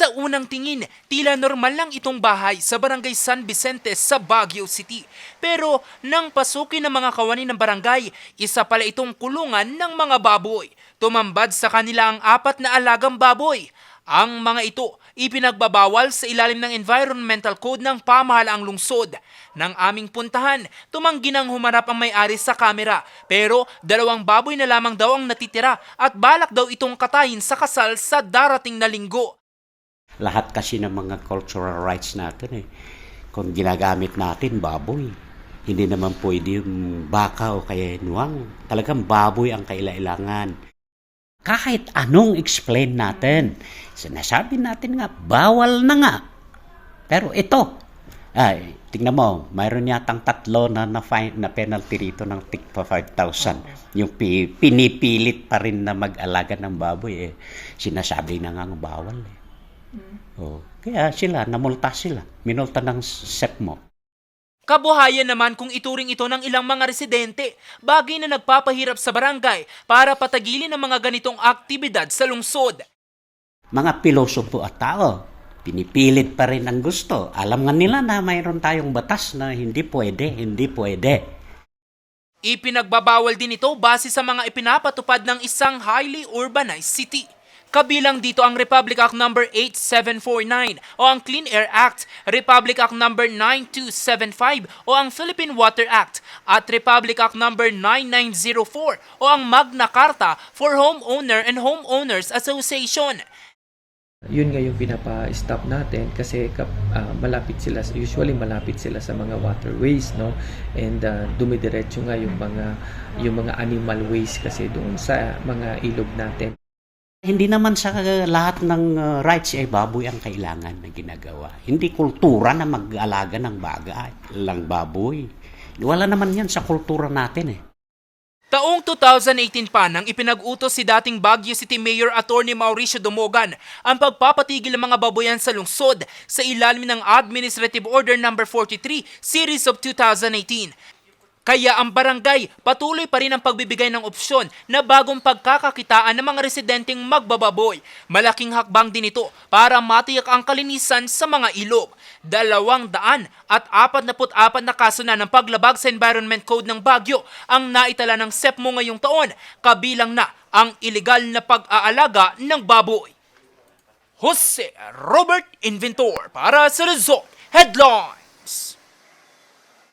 Sa unang tingin, tila normal lang itong bahay sa barangay San Vicente sa Baguio City. Pero nang pasukin ng mga kawani ng barangay, isa pala itong kulungan ng mga baboy. Tumambad sa kanila ang apat na alagang baboy. Ang mga ito ipinagbabawal sa ilalim ng Environmental Code ng pamahalaang lungsod. Nang aming puntahan, tumanggi nang humarap ang may-ari sa kamera pero dalawang baboy na lamang daw ang natitira at balak daw itong katayin sa kasal sa darating na linggo. Lahat kasi ng mga cultural rights natin eh. Kung ginagamit natin, baboy. Hindi naman pwede yung baka o kaya nuwang. Talagang baboy ang kailangan. Kahit anong explain natin, sinasabi natin nga, bawal na nga. Pero ito, ay, tingnan mo, mayroon yatang tatlo na, na, fine, na penalty rito ng tigpa 5,000. Yung pi, pinipilit pa rin na mag-alaga ng baboy, eh, sinasabi na nga bawal. Eh. Oh, kaya sila, namulta sila. Minulta ng SEPMO. Kabuhayan naman kung ituring ito ng ilang mga residente, bagay na nagpapahirap sa barangay para patagilin ang mga ganitong aktibidad sa lungsod. Mga pilosopo at tao, pinipilit pa rin ang gusto. Alam nga nila na mayroon tayong batas na hindi pwede, hindi pwede. Ipinagbabawal din ito base sa mga ipinapatupad ng isang highly urbanized city. Kabilang dito ang Republic Act No. 8749 o ang Clean Air Act, Republic Act No. 9275 o ang Philippine Water Act, at Republic Act No. 9904 o ang Magna Carta for Homeowner and Homeowners Association. yun nga yung pinapa-stop natin kasi ah, malapit sila usually malapit sila sa mga waterways no and uh, dumidiretso nga yung mga yung mga animal waste kasi doon sa mga ilog natin Hindi naman sa lahat ng uh, rights ay baboy ang kailangan na ginagawa. Hindi kultura na mag-alaga ng baga, lang baboy. Wala naman yan sa kultura natin eh. Taong 2018 pa nang ipinag-utos si dating Baguio City Mayor Attorney Mauricio Dumogan ang pagpapatigil ng mga baboyan sa lungsod sa ilalim ng Administrative Order No. 43 Series of 2018. Kaya ang barangay patuloy pa rin ang pagbibigay ng opsyon na bagong pagkakakitaan ng mga residenteng magbababoy. Malaking hakbang din ito para matiyak ang kalinisan sa mga ilog. Dalawang daan at apat na apat na kaso na ng paglabag sa Environment Code ng Baguio ang naitala ng SEPMO ngayong taon, kabilang na ang ilegal na pag-aalaga ng baboy. Jose Robert Inventor para sa Result Headlines.